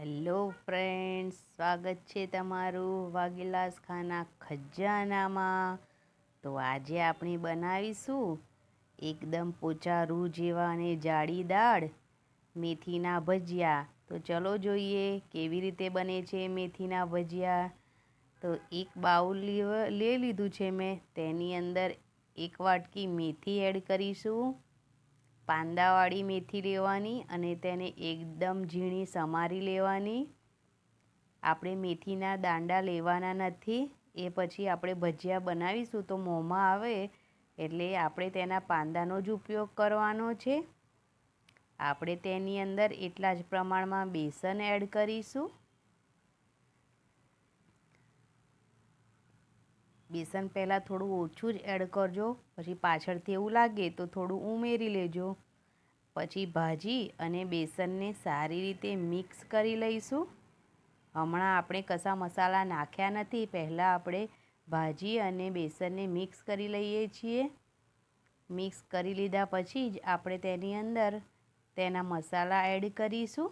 Hello friends, સ્વાગત છે તમારું વાગીલાસ ખાના ખજાનામાં. તો આજે આપણે બનાવીશું એકદમ પોચા રૂ જેવા અને જાડી દાળ, મેથીના ભજીયા. તો ચલો જોઈએ કેવી રીતે બને છે મેથીના ભજીયા. તો એક બાઉલ લઈ લીધું છે મેં, તેની અંદર એક વાટકી મેથી એડ કરીશું. પાંદાવાળી મેથી લેવાની અને તેને એકદમ ઝીણી સમારી લેવાની. આપણે મેથીના દાંડા લેવાના નથી, એ પછી આપણે ભજીયા બનાવીશું તો મોંમાં આવે, એટલે આપણે તેના પાંદાનો જ ઉપયોગ કરવાનો છે. આપણે તેની અંદર એટલા જ પ્રમાણમાં બેસન એડ કરીશું. બેસન પહેલાં થોડું ઓછું જ એડ કરજો, પછી પાછળથી એવું લાગે તો થોડું ઉમેરી લેજો. પછી ભાજી અને બેસનને સારી રીતે મિક્સ કરી લઈશું. હમણાં આપણે કશા મસાલા નાખ્યા નથી, પહેલાં આપણે ભાજી અને બેસનને મિક્સ કરી લઈએ છીએ. મિક્સ કરી લીધા પછી જ આપણે તેની અંદર તેના મસાલા એડ કરીશું.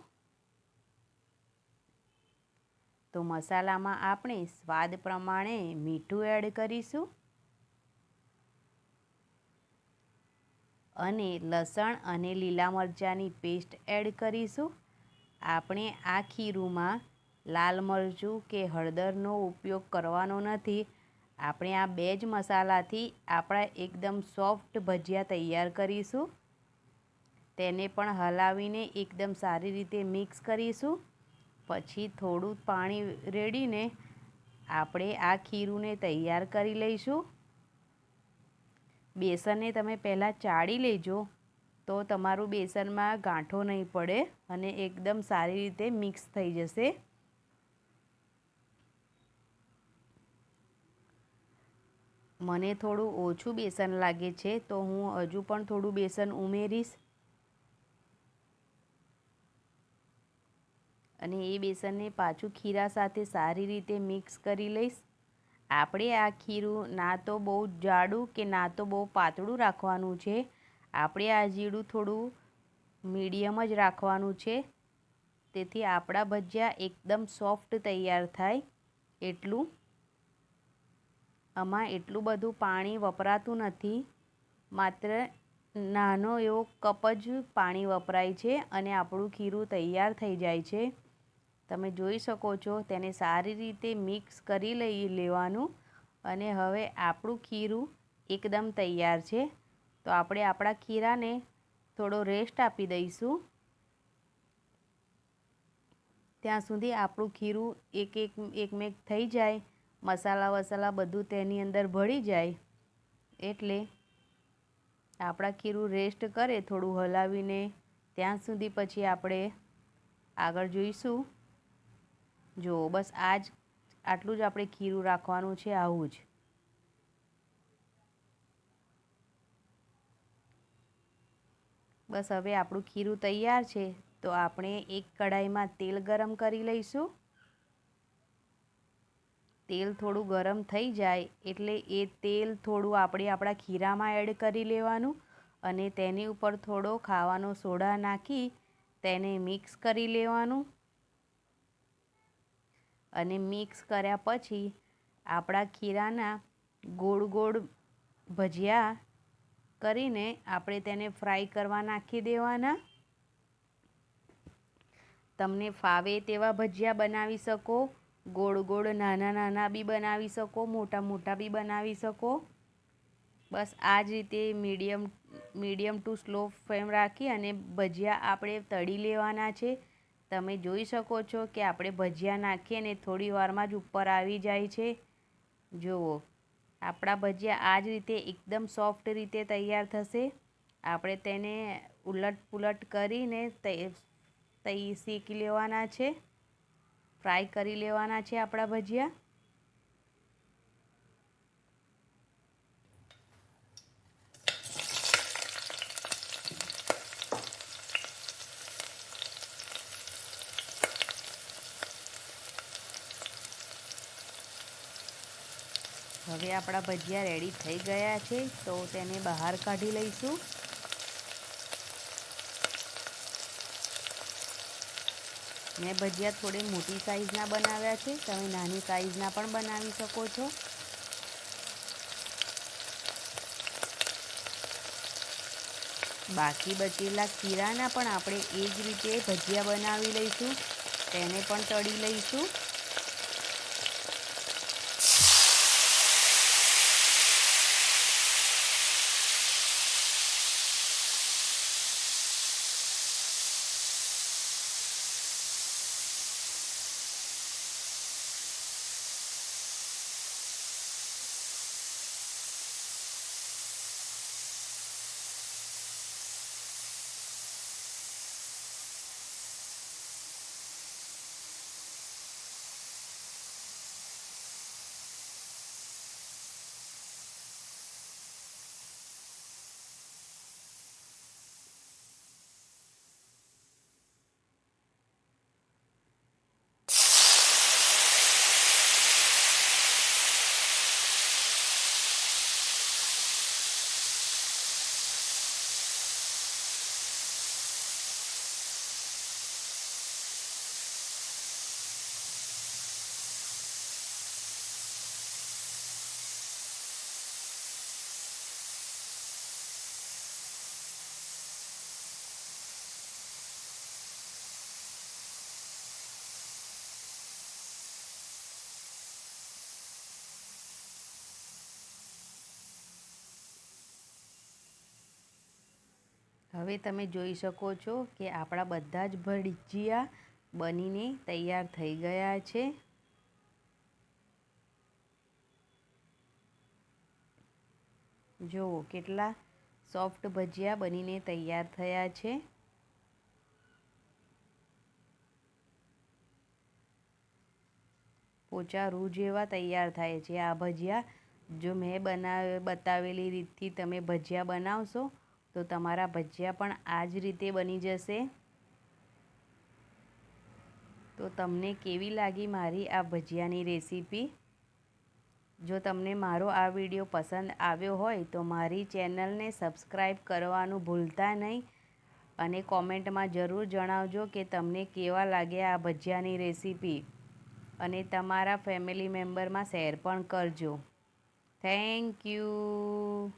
તો મસાલામાં આપણે સ્વાદ પ્રમાણે મીઠું એડ કરીશું. અને લસણ અને લીલા મરચાંની પેસ્ટ એડ કરીશું. આપણે આ ખીરુંમાં લાલ મરચું કે હળદરનો ઉપયોગ કરવાનો નથી. આપણે આ બે જ મસાલાથી આપણા એકદમ સોફ્ટ ભજીયા તૈયાર કરીશું. તેને પણ હલાવીને એકદમ સારી રીતે મિક્સ કરીશું. પછી થોડું પાણી રેડીને આપણે આ ખીરુંને તૈયાર કરી લઈશું. બેસનને તમે પહેલાં ચાળી લેજો, તો તમારું બેસનમાં ગાંઠો નહીં પડે અને એકદમ સારી રીતે મિક્સ થઈ જશે. મને થોડું ઓછું બેસન લાગે છે, તો હું હજુ પણ થોડું બેસન ઉમેરીશ. અને એ બેસનને પાછું ખીરા સાથે સારી રીતે મિક્સ કરી લઈશ. આપણે આ ખીરું ના તો બહુ જાડું કે ના તો બહુ પાતળું રાખવાનું છે. આપણે આ જીડું થોડું મીડિયમ જ રાખવાનું છે. તેથી આપણા ભજીયા એકદમ સોફ્ટ તૈયાર થાય. એટલું આમાં એટલું બધું પાણી વપરાતું નથી. માત્ર નાનો એવો કપ જ પાણી વપરાય છે અને આપણું ખીરું તૈયાર થઈ જાય છે. તમે જોઈ શકો છો, તેને સારી રીતે મિક્સ કરી લઈ લેવાનું. અને હવે આપણું ખીરું એકદમ તૈયાર છે. તો આપણે આપણા ખીરાને થોડો રેસ્ટ આપી દઈશું. ત્યાં સુધી આપણું ખીરું એક એક, એકમેક થઈ જાય. મસાલા વસાલા બધું તેની અંદર ભળી જાય. એટલે આપણા ખીરું રેસ્ટ કરે થોડું હલાવીને. ત્યાં સુધી પછી આપણે આગળ જોઈશું. જો, બસ આ જ આટલું જ આપણે ખીરું રાખવાનું છે, આવું જ. બસ હવે આપણું ખીરું તૈયાર છે, તો આપણે એક કઢાઈમાં તેલ ગરમ કરી લઈશું. તેલ થોડું ગરમ થઈ જાય, એટલે એ તેલ થોડું આપણે આપણા ખીરામાં એડ કરી લેવાનું અને તેની ઉપર થોડો ખાવાનો સોડા નાખી તેને મિક્સ કરી લેવાનું. અને મિક્સ કર્યા પછી આપણા ખીરાના ગોળ ગોળ ભજીયા કરીને આપણે તેને ફ્રાય કરવા નાખી દેવાના. તમને ફાવે તેવા ભજીયા બનાવી શકો, ગોળ ગોળ નાના નાના બી બનાવી શકો, મોટા મોટા બી બનાવી શકો. બસ આ જ રીતે medium medium to slow flame રાખી અને ભજીયા આપણે તળી લેવાના છે. તમે જોઈ શકો છો કે આપણે ભજીયા નાખીએ ને થોડી વારમાં જ ઉપર આવી જાય છે. જુઓ, આપણા ભજીયા આ જ રીતે એકદમ સોફ્ટ રીતે તૈયાર થશે. આપણે તેને ઉલટ પુલટ કરીને તઈ શેકી લેવાના છે. ફ્રાય કરી લેવાના છે આપણા ભજીયા. હવે આપણા ભજીયા રેડી થઈ ગયા છે, તો તેને બહાર કાઢી લઈશું. મેં ભજીયા થોડી મોટી સાઈઝના બનાવ્યા છે, તમે નાની સાઈઝના પણ બનાવી શકો છો. બાકી બચેલા કીરાના પણ આપણે એ જ રીતે ભજીયા બનાવી લઈશું, તેને પણ તળી લઈશું. હવે તમે જોઈ શકો છો કે આપણા બધા જ ભજીયા બનીને તૈયાર થઈ ગયા છે. જુઓ કેટલા સોફ્ટ ભજીયા બનીને તૈયાર થયા છે. પોચા રૂ જેવા તૈયાર થાય છે આ ભજીયા. જો મેં બનાવે, બતાવેલી રીતથી તમે ભજીયા બનાવશો તો તમારા ભજીયા પણ આ જ રીતે બની જશે. તો તમને કેવી લાગી મારી આ ભજીયાની રેસીપી? જો તમને મારો આ વીડિયો પસંદ આવ્યો હોય તો મારી ચેનલને સબસ્ક્રાઈબ કરવાનું ભૂલતા નહીં. અને કોમેન્ટમાં જરૂર જણાવજો કે તમને કેવા લાગ્યા આ ભજીયાની રેસીપી. અને તમારા ફેમિલી મેમ્બરમાં શેર પણ કરજો. Thank you.